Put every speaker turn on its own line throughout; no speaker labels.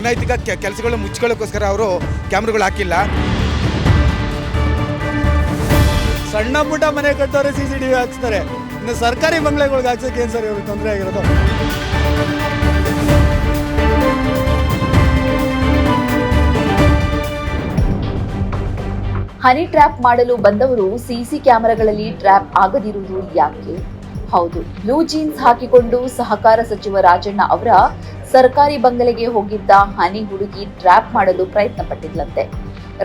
ಅನೈತಿಕ ಕೆಲಸಗಳು ಮುಚ್ಚಿಕೊಳ್ಳೋಕ್ಕೋಸ್ಕರ ಅವರು ಕ್ಯಾಮ್ರಾಗಳು ಹಾಕಿಲ್ಲ.
ಸಣ್ಣ ಪುಟ್ಟ ಮನೆ ಕಟ್ಟೋರೆ ಸಿ ಸಿ ಟಿ ವಿ ಹಾಕ್ಸ್ತಾರೆ. ಇನ್ನು ಸರ್ಕಾರಿ ಬಂಗ್ಲೆಗಳಿಗೆ ಹಾಕ್ಸೋಕೆ ಏನು ಸರ್ ಇವ್ರಿಗೆ ತೊಂದರೆ ಆಗಿರೋದು?
ಹನಿ ಟ್ರ್ಯಾಪ್ ಮಾಡಲು ಬಂದವರು ಸಿಸಿ ಕ್ಯಾಮೆರಾಗಳಲ್ಲಿ ಟ್ರ್ಯಾಪ್ ಆಗದಿರುವುದು ಯಾಕೆ? ಹೌದು ಬ್ಲೂ ಜೀನ್ಸ್ ಹಾಕಿಕೊಂಡು ಸಹಕಾರ ಸಚಿವ ರಾಜಣ್ಣ ಅವರ ಸರ್ಕಾರಿ ಬಂಗಲೆಗೆ ಹೋಗಿದ್ದ ಹನಿ ಹುಡುಗಿ ಟ್ರ್ಯಾಪ್ ಮಾಡಲು ಪ್ರಯತ್ನ ಪಟ್ಟಿದ್ಲಂತೆ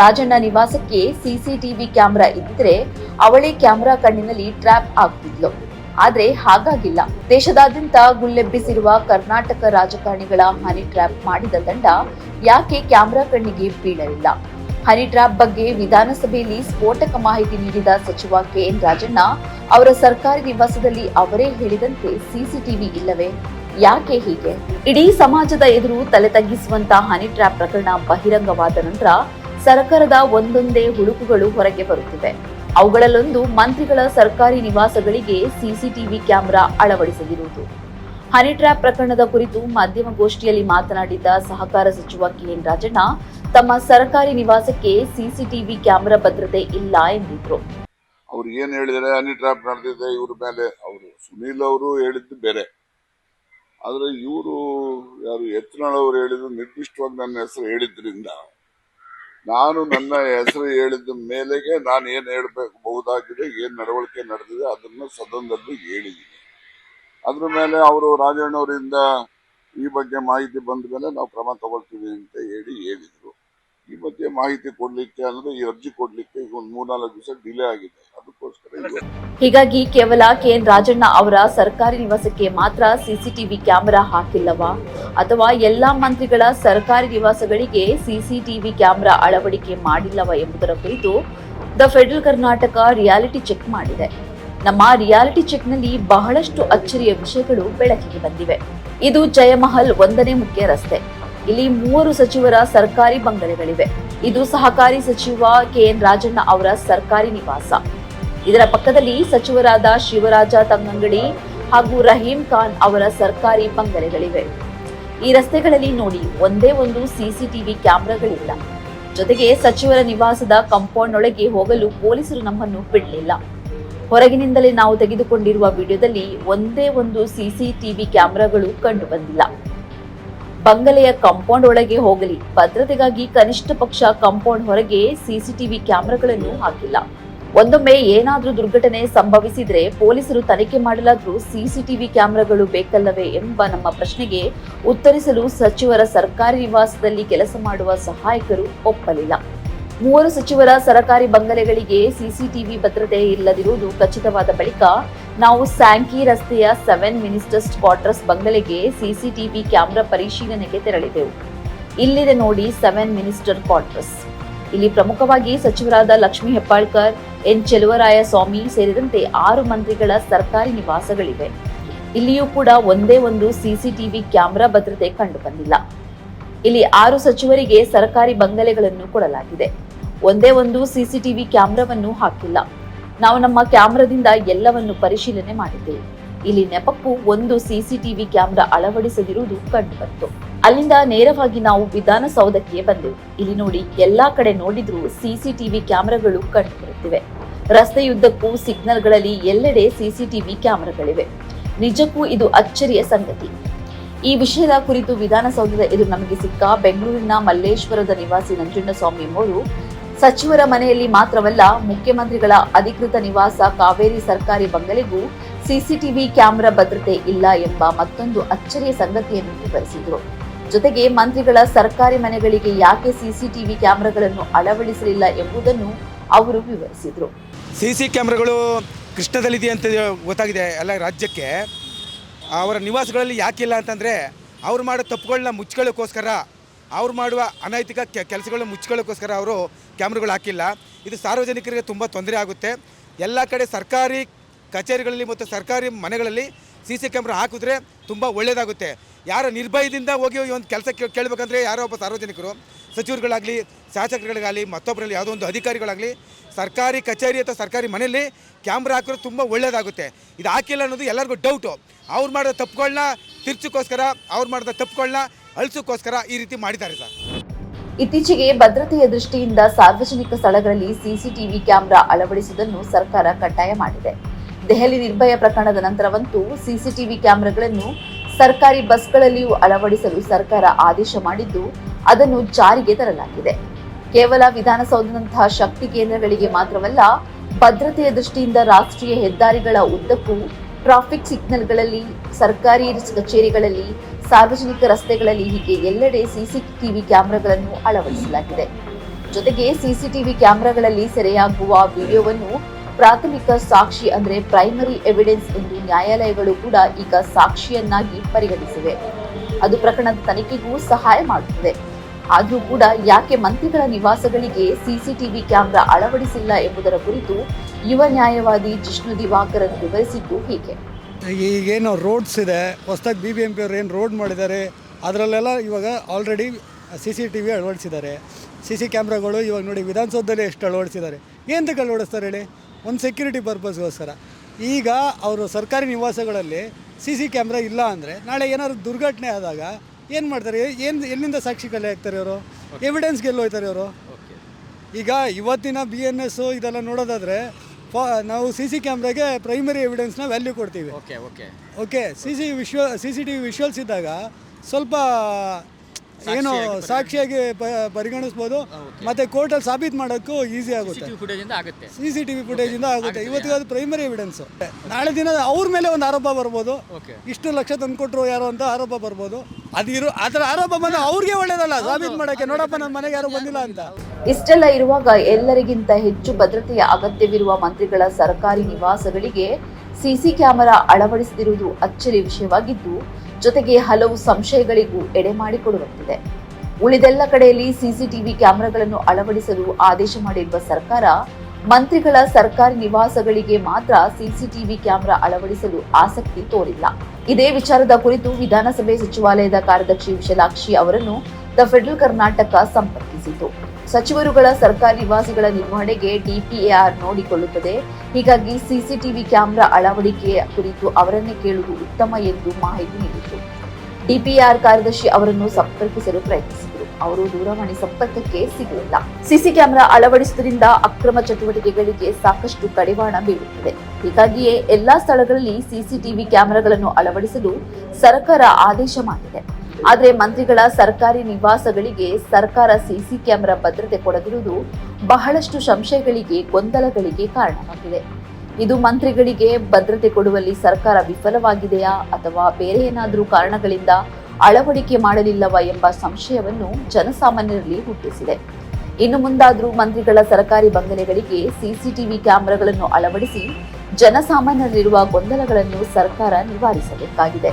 ರಾಜಣ್ಣ ನಿವಾಸಕ್ಕೆ ಸಿಸಿಟಿವಿ ಕ್ಯಾಮೆರಾ ಇದ್ದಿದ್ರೆ ಅವಳೇ ಕ್ಯಾಮೆರಾ ಕಣ್ಣಿನಲ್ಲಿ ಟ್ರ್ಯಾಪ್ ಆಗ್ತಿದ್ಲು. ಆದ್ರೆ ಹಾಗಾಗಿಲ್ಲ. ದೇಶದಾದ್ಯಂತ ಗುಲ್ಲೆಬ್ಬಿಸಿರುವ ಕರ್ನಾಟಕ ರಾಜಕಾರಣಿಗಳ ಹನಿ ಟ್ರ್ಯಾಪ್ ಮಾಡಿದ ತಂಡ ಯಾಕೆ ಕ್ಯಾಮೆರಾ ಕಣ್ಣಿಗೆ ಬೀಳಲಿಲ್ಲ? ಹನಿ ಟ್ರ್ಯಾಪ್ ಬಗ್ಗೆ ವಿಧಾನಸಭೆಯಲ್ಲಿ ಸ್ಫೋಟಕ ಮಾಹಿತಿ ನೀಡಿದ ಸಚಿವ ಕೆಎನ್ ರಾಜಣ್ಣ, ಅವರ ಸರ್ಕಾರಿ ನಿವಾಸದಲ್ಲಿ ಅವರೇ ಹೇಳಿದಂತೆ ಸಿಸಿಟಿವಿ ಇಲ್ಲವೇ? ಯಾಕೆ ಹೀಗೆ? ಇಡೀ ಸಮಾಜದ ಎದುರು ತಲೆ ತಗ್ಗಿಸುವಂತ ಹನಿ ಟ್ರ್ಯಾಪ್ ಪ್ರಕರಣ ಬಹಿರಂಗವಾದ ನಂತರ ಸರ್ಕಾರದ ಒಂದೊಂದೇ ಹುಳುಕುಗಳು ಹೊರಗೆ ಬರುತ್ತಿವೆ. ಅವುಗಳಲ್ಲೊಂದು ಮಂತ್ರಿಗಳ ಸರ್ಕಾರಿ ನಿವಾಸಗಳಿಗೆ ಸಿಸಿಟಿವಿ ಕ್ಯಾಮೆರಾ ಅಳವಡಿಸದಿರುವುದು. ಹನಿ ಟ್ರ್ಯಾಪ್ ಪ್ರಕರಣದ ಕುರಿತು ಮಾಧ್ಯಮಗೋಷ್ಠಿಯಲ್ಲಿ ಮಾತನಾಡಿದ ಸಹಕಾರ ಸಚಿವ ಕೆಎನ್ ರಾಜಣ್ಣ, ತಮ್ಮ ಸರ್ಕಾರಿ ನಿವಾಸಕ್ಕೆ ಸಿಸಿಟಿವಿ ಕ್ಯಾಮೆರಾ ಭದ್ರತೆ ಇಲ್ಲ ಎಂದಿದ್ರು.
ಅವ್ರು ಏನ್ ಹೇಳಿದರೆ? ಹನಿ ಟ್ರ್ಯಾಪ್ ನಡೆದಿದೆ, ಇವ್ರ ಮೇಲೆ. ಅವರು ಸುನೀಲ್ ಅವರು ಹೇಳಿದ್ದು ಬೇರೆ. ಆದ್ರೆ ಇವರು ಯಾರು ಎತ್ತನಾಳವರು ಹೇಳಿದ್ರು ನಿರ್ದಿಷ್ಟವಾಗಿ ನನ್ನ ಹೆಸರು ಹೇಳಿದ್ರಿಂದ ನಾನು ನನ್ನ ಹೆಸರು ಹೇಳಿದ ಮೇಲೆಗೆ ನಾನು ಏನು ಹೇಳಬೇಕು ಬಹುದಾಗಿದೆ ಏನು ನಡವಳಿಕೆ ನಡೆದಿದೆ ಅದನ್ನು ಸದನದಲ್ಲಿ ಹೇಳಿದ್ದೀನಿ. ಅದ್ರ ಮೇಲೆ ಅವರು ರಾಜಣ್ಣವರಿಂದ ಈ ಬಗ್ಗೆ ಮಾಹಿತಿ ಬಂದ ಮೇಲೆ ನಾವು ಕ್ರಮ ತಗೊಳ್ತೀವಿ ಅಂತ ಹೇಳಿ ಹೇಳಿದ್ರು. ಈ ಬಗ್ಗೆ ಮಾಹಿತಿ ಕೊಡ್ಲಿಕ್ಕೆ ಅಂದ್ರೆ ಈ ಅರ್ಜಿ ಕೊಡ್ಲಿಕ್ಕೆ ಈಗ ಒಂದು ಮೂರ್ನಾಲ್ಕು ದಿವಸ ಡಿಲೇ ಆಗಿದೆ. ಅದಕ್ಕೋಸ್ಕರ
ಹೀಗಾಗಿ ಕೇವಲ ಕೆಎನ್ ರಾಜಣ್ಣ ಅವರ ಸರ್ಕಾರಿ ನಿವಾಸಕ್ಕೆ ಮಾತ್ರ ಸಿಸಿಟಿವಿ ಕ್ಯಾಮೆರಾ ಹಾಕಿಲ್ಲವಾ? ಅಥವಾ ಎಲ್ಲಾ ಮಂತ್ರಿಗಳ ಸರ್ಕಾರಿ ನಿವಾಸಗಳಿಗೆ ಸಿಸಿಟಿವಿ ಕ್ಯಾಮೆರಾ ಅಳವಡಿಕೆ ಮಾಡಿಲ್ಲವಾ ಎಂಬುದರ ಕುರಿತು the federal Karnataka reality check ಮಾಡಿದೆ. ನಮ್ಮ ರಿಯಾಲಿಟಿ ಚೆಕ್ನಲ್ಲಿ ಬಹಳಷ್ಟು ಅಚ್ಚರಿಯ ವಿಷಯಗಳು ಬೆಳಕಿಗೆ ಬಂದಿವೆ. ಇದು ಜಯಮಹಲ್ ಒಂದನೇ ಮುಖ್ಯ ರಸ್ತೆ. ಇಲ್ಲಿ ಮೂವರು ಸಚಿವರ ಸರ್ಕಾರಿ ಬಂಗಲೆಗಳಿವೆ. ಇದು ಸಹಕಾರಿ ಸಚಿವ ಕೆಎನ್ ರಾಜಣ್ಣ ಅವರ ಸರ್ಕಾರಿ ನಿವಾಸ. ಇದರ ಪಕ್ಕದಲ್ಲಿ ಸಚಿವರಾದ ಶಿವರಾಜ ತಂಗಂಗಡಿ ಹಾಗೂ ರಹೀಂ ಖಾನ್ ಅವರ ಸರ್ಕಾರಿ ಬಂಗಲೆಗಳಿವೆ. ಈ ರಸ್ತೆಗಳಲ್ಲಿ ನೋಡಿ ಒಂದೇ ಒಂದು ಸಿಸಿಟಿವಿ ಕ್ಯಾಮೆರಾಗಳಿಲ್ಲ. ಜೊತೆಗೆ ಸಚಿವರ ನಿವಾಸದ ಕಾಂಪೌಂಡ್ ಒಳಗೆ ಹೋಗಲು ಪೊಲೀಸರು ನಮ್ಮನ್ನು ಬಿಡಲಿಲ್ಲ. ಹೊರಗಿನಿಂದಲೇ ನಾವು ತೆಗೆದುಕೊಂಡಿರುವ ವಿಡಿಯೋದಲ್ಲಿ ಒಂದೇ ಒಂದು ಸಿಸಿಟಿವಿ ಕ್ಯಾಮೆರಾಗಳು ಕಂಡು ಬಂದಿಲ್ಲ. ಬಂಗಲೆಯ ಕಾಂಪೌಂಡ್ ಒಳಗೆ ಹೋಗಲಿ. ಭದ್ರತೆಗಾಗಿ ಕನಿಷ್ಠ ಪಕ್ಷ ಕಾಂಪೌಂಡ್ ಹೊರಗೆ ಸಿಸಿಟಿವಿ ಕ್ಯಾಮೆರಾಗಳನ್ನು ಹಾಕಿಲ್ಲ. ಒಂದೊಮ್ಮೆ ಏನಾದರೂ ದುರ್ಘಟನೆ ಸಂಭವಿಸಿದ್ರೆ ಪೊಲೀಸರು ತನಿಖೆ ಮಾಡಲಾದ್ರೂ ಸಿಸಿಟಿವಿ ಕ್ಯಾಮೆರಾಗಳು ಬೇಕಲ್ಲವೇ ಎಂಬ ನಮ್ಮ ಪ್ರಶ್ನೆಗೆ ಉತ್ತರಿಸಲು ಸಚಿವರ ಸರ್ಕಾರಿ ನಿವಾಸದಲ್ಲಿ ಕೆಲಸ ಮಾಡುವ ಸಹಾಯಕರು ಒಪ್ಪಲಿಲ್ಲ. ಮೂವರು ಸಚಿವರ ಸರಕಾರಿ ಬಂಗಲೆಗಳಿಗೆ ಸಿಸಿಟಿವಿ ಭದ್ರತೆ ಇಲ್ಲದಿರುವುದು ಖಚಿತವಾದ ಬಳಿಕ ನಾವು ಸ್ಯಾಂಕಿ ರಸ್ತೆಯ ಸೆವೆನ್ ಮಿನಿಸ್ಟರ್ಸ್ ಕ್ವಾರ್ಟರ್ಸ್ ಬಂಗಲೆಗೆ ಸಿಸಿಟಿವಿ ಕ್ಯಾಮೆರಾ ಪರಿಶೀಲನೆಗೆ ತೆರಳಿದೆವು. ಇಲ್ಲಿದೆ ನೋಡಿ ಸೆವೆನ್ ಮಿನಿಸ್ಟರ್ ಕ್ವಾರ್ಟರ್ಸ್. ಇಲ್ಲಿ ಪ್ರಮುಖವಾಗಿ ಸಚಿವರಾದ ಲಕ್ಷ್ಮೀ ಹೆಬ್ಬಾಳ್ಕರ್, ಎನ್ ಚೆಲುವರಾಯ ಸ್ವಾಮಿ ಸೇರಿದಂತೆ ಆರು ಮಂತ್ರಿಗಳ ಸರ್ಕಾರಿ ನಿವಾಸಗಳಿವೆ. ಇಲ್ಲಿಯೂ ಕೂಡ ಒಂದೇ ಒಂದು ಸಿಸಿಟಿವಿ ಕ್ಯಾಮೆರಾ ಭದ್ರತೆ ಕಂಡುಬಂದಿಲ್ಲ. ಇಲ್ಲಿ ಆರು ಸಚಿವರಿಗೆ ಸರ್ಕಾರಿ ಬಂಗಲೆಗಳನ್ನು ಕೊಡಲಾಗಿದೆ. ಒಂದೇ ಒಂದು ಸಿಸಿಟಿವಿ ಕ್ಯಾಮೆರಾವನ್ನು ಹಾಕಿಲ್ಲ. ನಾವು ನಮ್ಮ ಕ್ಯಾಮೆರಾದಿಂದ ಎಲ್ಲವನ್ನು ಪರಿಶೀಲನೆ ಮಾಡಿದ್ದೇವೆ. ಇಲ್ಲಿ ನೆಪಕ್ಕೂ ಒಂದು ಸಿಸಿಟಿವಿ ಕ್ಯಾಮೆರಾ ಅಳವಡಿಸದಿರುವುದು ಕಂಡುಬಂತು. ಅಲ್ಲಿಂದ ನೇರವಾಗಿ ನಾವು ವಿಧಾನಸೌಧಕ್ಕೆ ಬಂದೆವು. ಇಲ್ಲಿ ನೋಡಿ ಎಲ್ಲಾ ಕಡೆ ನೋಡಿದ್ರು ಸಿಸಿಟಿವಿ ಕ್ಯಾಮೆರಾಗಳು ಕಂಡುಬರುತ್ತಿವೆ. ರಸ್ತೆಯುದ್ದಕ್ಕೂ ಸಿಗ್ನಲ್ಗಳಲ್ಲಿ ಎಲ್ಲೆಡೆ ಸಿಸಿಟಿವಿ ಕ್ಯಾಮೆರಾಗಳಿವೆ. ನಿಜಕ್ಕೂ ಇದು ಅಚ್ಚರಿಯ ಸಂಗತಿ. ಈ ವಿಷಯದ ಕುರಿತು ವಿಧಾನಸೌಧದ ಎದುರು ನಮಗೆ ಸಿಕ್ಕ ಬೆಂಗಳೂರಿನ ಮಲ್ಲೇಶ್ವರದ ನಿವಾಸಿ ನಂಜುಂಡಸ್ವಾಮಿ ಎಂಬುವರು ಸಚಿವರ ಮನೆಯಲ್ಲಿ ಮಾತ್ರವಲ್ಲ, ಮುಖ್ಯಮಂತ್ರಿಗಳ ಅಧಿಕೃತ ನಿವಾಸ ಕಾವೇರಿ ಸರ್ಕಾರಿ ಬಂಗಲೆಗೂ ಸಿಸಿಟಿವಿ ಕ್ಯಾಮೆರಾ ಭದ್ರತೆ ಇಲ್ಲ ಎಂಬ ಮತ್ತೊಂದು ಅಚ್ಚರಿಯ ಸಂಗತಿಯನ್ನು ವಿವರಿಸಿದರು. ಜೊತೆಗೆ ಮಂತ್ರಿಗಳ ಸರ್ಕಾರಿ ಮನೆಗಳಿಗೆ ಯಾಕೆ ಸಿಸಿಟಿವಿ ಕ್ಯಾಮೆರಾಗಳನ್ನು ಅಳವಡಿಸಲಿಲ್ಲ ಎಂಬುದನ್ನು ಅವರು ವಿವರಿಸಿದರು.
ಸಿಸಿ ಕ್ಯಾಮ್ರಾಗಳು ಕೃಷ್ಣದಲ್ಲಿದೆ ಅಂತ ಗೊತ್ತಾಗಿದೆ. ಎಲ್ಲ ರಾಜ್ಯಕ್ಕೆ ಅವರ ನಿವಾಸಗಳಲ್ಲಿ ಯಾಕಿಲ್ಲ ಅಂತಂದರೆ, ಅವ್ರು ಮಾಡೋ ತಪ್ಪುಗಳನ್ನ ಮುಚ್ಕೊಳ್ಳೋಕ್ಕೋಸ್ಕರ ಅವ್ರು ಮಾಡುವ ಅನೈತಿಕ ಕೆಲಸಗಳನ್ನ ಮುಚ್ಕೊಳ್ಳೋಕ್ಕೋಸ್ಕರ ಅವರು ಕ್ಯಾಮ್ರಾಗಳು ಹಾಕಿಲ್ಲ. ಇದು ಸಾರ್ವಜನಿಕರಿಗೆ ತುಂಬ ತೊಂದರೆ ಆಗುತ್ತೆ. ಎಲ್ಲ ಕಡೆ ಸರ್ಕಾರಿ ಕಚೇರಿಗಳಲ್ಲಿ ಮತ್ತು ಸರ್ಕಾರಿ ಮನೆಗಳಲ್ಲಿ ಸಿ ಸಿ ಕ್ಯಾಮ್ರಾ ಹಾಕಿದ್ರೆ ತುಂಬ ಒಳ್ಳೆಯದಾಗುತ್ತೆ ಯಾರ ನಿರ್ಭಯದಿಂದ ಹೋಗಿ ಒಂದು ಕೆಲಸ ಕೇಳಬೇಕಂದ್ರೆ ಯಾರೋ ಒಬ್ಬ ಸಾರ್ವಜನಿಕರು, ಸಚಿವರುಗಳಾಗಲಿ ಶಾಸಕರುಗಳಿಗಾಗಲಿ ಮತ್ತೊಬ್ಬರಲ್ಲಿ ಯಾವುದೋ ಒಂದು ಅಧಿಕಾರಿಗಳಾಗಲಿ, ಸರ್ಕಾರಿ ಕಚೇರಿ ಅಥವಾ ಸರ್ಕಾರಿ ಮನೆಯಲ್ಲಿ ಕ್ಯಾಮ್ರಾ ಹಾಕಿದ್ರೆ ತುಂಬ ಒಳ್ಳೆಯದಾಗುತ್ತೆ ಇದು ಹಾಕಿಲ್ಲ ಅನ್ನೋದು ಎಲ್ಲರಿಗೂ ಡೌಟು ಅವ್ರು ಮಾಡಿದ ತಪ್ಪುಗಳನ್ನ ತಿರ್ಚಕ್ಕೋಸ್ಕರ ಅವ್ರು ಮಾಡಿದ ತಪ್ಪುಗಳನ್ನ ಅಳಿಸೋಕ್ಕೋಸ್ಕರ ಈ ರೀತಿ ಮಾಡಿದ್ದಾರೆ ಸರ್.
ಇತ್ತೀಚೆಗೆ ಭದ್ರತೆಯ ದೃಷ್ಟಿಯಿಂದ ಸಾರ್ವಜನಿಕ ಸ್ಥಳಗಳಲ್ಲಿ ಸಿಸಿಟಿವಿ ಕ್ಯಾಮೆರಾ ಅಳವಡಿಸುವುದನ್ನು ಸರ್ಕಾರ ಕಡ್ಡಾಯ ಮಾಡಿದೆ. ದೆಹಲಿ ನಿರ್ಭಯ ಪ್ರಕರಣದ ನಂತರವಂತೂ ಸಿಸಿಟಿವಿ ಕ್ಯಾಮೆರಾಗಳನ್ನು ಸರ್ಕಾರಿ ಬಸ್ಗಳಲ್ಲಿಯೂ ಅಳವಡಿಸಲು ಸರ್ಕಾರ ಆದೇಶ ಮಾಡಿದ್ದು, ಅದನ್ನು ಜಾರಿಗೆ ತರಲಾಗಿದೆ. ಕೇವಲ ವಿಧಾನಸೌಧದಂತಹ ಶಕ್ತಿ ಕೇಂದ್ರಗಳಿಗೆ ಮಾತ್ರವಲ್ಲ, ಭದ್ರತೆಯ ದೃಷ್ಟಿಯಿಂದ ರಾಷ್ಟ್ರೀಯ ಹೆದ್ದಾರಿಗಳ ಉದ್ದಕ್ಕೂ ಟ್ರಾಫಿಕ್ ಸಿಗ್ನಲ್ಗಳಲ್ಲಿ, ಸರ್ಕಾರಿ ಕಚೇರಿಗಳಲ್ಲಿ ಸಾರ್ವಜನಿಕ ರಸ್ತೆಗಳಲ್ಲಿ ಹೀಗೆ ಎಲ್ಲೆಡೆ ಸಿಸಿಟಿವಿ ಕ್ಯಾಮೆರಾಗಳನ್ನು ಅಳವಡಿಸಲಾಗಿದೆ. ಜೊತೆಗೆ ಸಿಸಿಟಿವಿ ಕ್ಯಾಮೆರಾಗಳಲ್ಲಿ ಸೆರೆಯಾಗುವ ವಿಡಿಯೋವನ್ನು ಪ್ರಾಥಮಿಕ ಸಾಕ್ಷಿ ಅಂದರೆ ಪ್ರೈಮರಿ ಎವಿಡೆನ್ಸ್ ಎಂದು ನ್ಯಾಯಾಲಯಗಳು ಕೂಡ ಈಗ ಸಾಕ್ಷಿಯನ್ನಾಗಿ ಪರಿಗಣಿಸಿವೆ. ಅದು ಪ್ರಕರಣದ ತನಿಖೆಗೂ ಸಹಾಯ ಮಾಡುತ್ತದೆ. ಆದರೂ ಕೂಡ ಯಾಕೆ ಮಂತ್ರಿಗಳ ನಿವಾಸಗಳಿಗೆ ಸಿಸಿಟಿವಿ ಕ್ಯಾಮೆರಾ ಅಳವಡಿಸಿಲ್ಲ ಎಂಬುದರ ಕುರಿತು ಯುವ ನ್ಯಾಯವಾದಿ ಜಿಷ್ಣು ದಿವಾಕರನ್ ವಿವರಿಸಿದ್ದು ಹೀಗೆ.
ಈಗೇನು ರೋಡ್ಸ್ ಇದೆ ಹೊಸ್ದಾಗಿ ಬಿ ಬಿ ಎಂ ಪಿ ಅವ್ರು ಏನು ರೋಡ್ ಮಾಡಿದ್ದಾರೆ ಅದರಲ್ಲೆಲ್ಲ ಇವಾಗ already C C T V ಅಳವಡಿಸಿದ್ದಾರೆ. ಸಿ ಸಿ ಕ್ಯಾಮ್ರಾಗಳು ಇವಾಗ ನೋಡಿ ವಿಧಾನಸೌಧದಲ್ಲಿ ಎಷ್ಟು ಅಳವಡಿಸಿದ್ದಾರೆ. ಏನಂತಕ್ಕೆ ಅಳವಡಿಸ್ತಾರೆ ಹೇಳಿ? ಒಂದು ಸೆಕ್ಯೂರಿಟಿ ಪರ್ಪಸ್ಗೋಸ್ಕರ ಈಗ ಅವರು ಸರ್ಕಾರಿ ನಿವಾಸಗಳಲ್ಲಿ ಸಿ ಸಿ ಕ್ಯಾಮ್ರಾ ಇಲ್ಲ ಅಂದರೆ ನಾಳೆ ಏನಾದ್ರು ದುರ್ಘಟನೆ ಆದಾಗ ಏನು ಮಾಡ್ತಾರೆ? ಏನು ಎಲ್ಲಿಂದ ಸಾಕ್ಷಿ ಕಲೆ ಹಾಕ್ತಾರೆ ಇವರು? ಎವಿಡೆನ್ಸ್ಗೆ ಹೋಯ್ತಾರೆ ಇವರು. ಈಗ ಇವತ್ತಿನ ಬಿ ಎನ್ ಎಸ್ಸು ಇದೆಲ್ಲ ನೋಡೋದಾದ್ರೆ ಫಾ ನಾವು ಸಿ ಸಿ ಕ್ಯಾಮ್ರಾಗೆ ಪ್ರೈಮರಿ ಎವಿಡೆನ್ಸ್ನ ವ್ಯಾಲ್ಯೂ ಕೊಡ್ತೀವಿ.
Okay okay
okay C C ವಿಶ್ವ C C T V visuals ಇದ್ದಾಗ ಸ್ವಲ್ಪ ಏನು ಸಾಕ್ಷಿಯಾಗಿ ಪ- ಪರಿಗಣಿಸ್ಬೋದು. ಮತ್ತೆ ಕೋರ್ಟಲ್ಲಿ ಸಾಬೀತು ಮಾಡೋಕ್ಕೂ ಈಸಿ ಆಗುತ್ತೆ.
ಫುಟೇಜ್ ಇಂದ ಆಗುತ್ತೆ.
ಸಿ ಸಿ ಟಿ ವಿ ಇಂದ ಆಗುತ್ತೆ ಇವತ್ತಿಗೆ ಅದು ಪ್ರೈಮರಿ ಎವಿಡೆನ್ಸ್ ನಾಳೆ ದಿನ ಅವ್ರ ಮೇಲೆ ಒಂದು ಆರೋಪ ಬರ್ಬೋದು. ಇಷ್ಟು ಲಕ್ಷ ತಂದು ಕೊಟ್ಟರು ಯಾರು ಅಂತ ಆರೋಪ ಬರ್ಬೋದು. ಅದಿರು ಅದರ ಆರೋಪ ಬಂದ ಅವ್ರಿಗೆ ಒಳ್ಳೇದಲ್ಲ. ಸಾಬೀತು ಮಾಡೋಕ್ಕೆ ನೋಡಪ್ಪ ನನ್ನ ಮನೆಗೆ ಯಾರು ಬಂದಿಲ್ಲ ಅಂತ.
ಇಷ್ಟೆಲ್ಲ ಇರುವಾಗ ಎಲ್ಲರಿಗಿಂತ ಹೆಚ್ಚು ಭದ್ರತೆಯ ಅಗತ್ಯವಿರುವ ಮಂತ್ರಿಗಳ ಸರ್ಕಾರಿ ನಿವಾಸಗಳಿಗೆ ಸಿಸಿ ಕ್ಯಾಮೆರಾ ಅಳವಡಿಸದಿರುವುದು ಅಚ್ಚರಿ ವಿಷಯವಾಗಿದ್ದು, ಜೊತೆಗೆ ಹಲವು ಸಂಶಯಗಳಿಗೂ ಎಡೆ ಮಾಡಿಕೊಡುವಂತಿದೆ. ಉಳಿದೆಲ್ಲ ಕಡೆಯಲ್ಲಿ ಸಿಸಿಟಿವಿ ಕ್ಯಾಮೆರಾಗಳನ್ನು ಅಳವಡಿಸಲು ಆದೇಶ ಮಾಡಿರುವ ಸರ್ಕಾರ, ಮಂತ್ರಿಗಳ ಸರ್ಕಾರಿ ನಿವಾಸಗಳಿಗೆ ಮಾತ್ರ ಸಿಸಿಟಿವಿ ಕ್ಯಾಮೆರಾ ಅಳವಡಿಸಲು ಆಸಕ್ತಿ ತೋರಿಲ್ಲ. ಇದೇ ವಿಚಾರದ ಕುರಿತು ವಿಧಾನಸಭೆ ಸಚಿವಾಲಯದ ಕಾರ್ಯದರ್ಶಿ ವಿಶಾಲಾಕ್ಷಿ ಅವರನ್ನು ದ ಫೆಡರಲ್ ಕರ್ನಾಟಕ ಸಂಪರ್ಕಿಸಿತು. ಸಚಿವರುಗಳ ಸರ್ಕಾರಿ ನಿವಾಸಿಗಳ ನಿರ್ವಹಣೆಗೆ ಡಿಪಿಎಆರ್ ನೋಡಿಕೊಳ್ಳುತ್ತದೆ. ಹೀಗಾಗಿ ಸಿಸಿಟಿವಿ ಕ್ಯಾಮೆರಾ ಅಳವಡಿಕೆ ಕುರಿತು ಅವರನ್ನೇ ಕೇಳುವುದು ಉತ್ತಮ ಎಂದು ಮಾಹಿತಿ ನೀಡಿತು. ಡಿಪಿಆರ್ ಕಾರ್ಯದರ್ಶಿ ಅವರನ್ನು ಸಂಪರ್ಕಿಸಲು ಪ್ರಯತ್ನಿಸಿದರು. ಅವರು ದೂರವಾಣಿ ಸಂಪರ್ಕಕ್ಕೆ ಸಿಗಲಿಲ್ಲ. ಸಿಸಿ ಕ್ಯಾಮೆರಾ ಅಳವಡಿಸುವುದರಿಂದ ಅಕ್ರಮ ಚಟುವಟಿಕೆಗಳಿಗೆ ಸಾಕಷ್ಟು ಕಡಿವಾಣ ಬೀಳುತ್ತದೆ. ಹೀಗಾಗಿಯೇ ಎಲ್ಲಾ ಸ್ಥಳಗಳಲ್ಲಿ ಸಿಸಿಟಿವಿ ಕ್ಯಾಮೆರಾಗಳನ್ನು ಅಳವಡಿಸಲು ಸರ್ಕಾರ ಆದೇಶ ಮಾಡಿದೆ. ಆದರೆ ಮಂತ್ರಿಗಳ ಸರ್ಕಾರಿ ನಿವಾಸಗಳಿಗೆ ಸರ್ಕಾರ ಸಿಸಿ ಕ್ಯಾಮೆರಾ ಭದ್ರತೆ ಕೊಡದಿರುವುದು ಬಹಳಷ್ಟು ಸಂಶಯಗಳಿಗೆ, ಗೊಂದಲಗಳಿಗೆ ಕಾರಣವಾಗಿದೆ. ಇದು ಮಂತ್ರಿಗಳಿಗೆ ಭದ್ರತೆ ಕೊಡುವಲ್ಲಿ ಸರ್ಕಾರ ವಿಫಲವಾಗಿದೆಯಾ ಅಥವಾ ಬೇರೆ ಏನಾದರೂ ಕಾರಣಗಳಿಂದ ಅಳವಡಿಕೆ ಮಾಡಲಿಲ್ಲವಾ ಎಂಬ ಸಂಶಯವನ್ನು ಜನಸಾಮಾನ್ಯರಲ್ಲಿ ಹುಟ್ಟಿಸಿದೆ. ಇನ್ನು ಮುಂದಾದರೂ ಮಂತ್ರಿಗಳ ಸರ್ಕಾರಿ ಬಂಗಲೆಗಳಿಗೆ ಸಿಸಿಟಿವಿ ಕ್ಯಾಮೆರಾಗಳನ್ನು ಅಳವಡಿಸಿ ಜನಸಾಮಾನ್ಯರಲ್ಲಿರುವ ಗೊಂದಲಗಳನ್ನು ಸರ್ಕಾರ ನಿವಾರಿಸಬೇಕಾಗಿದೆ.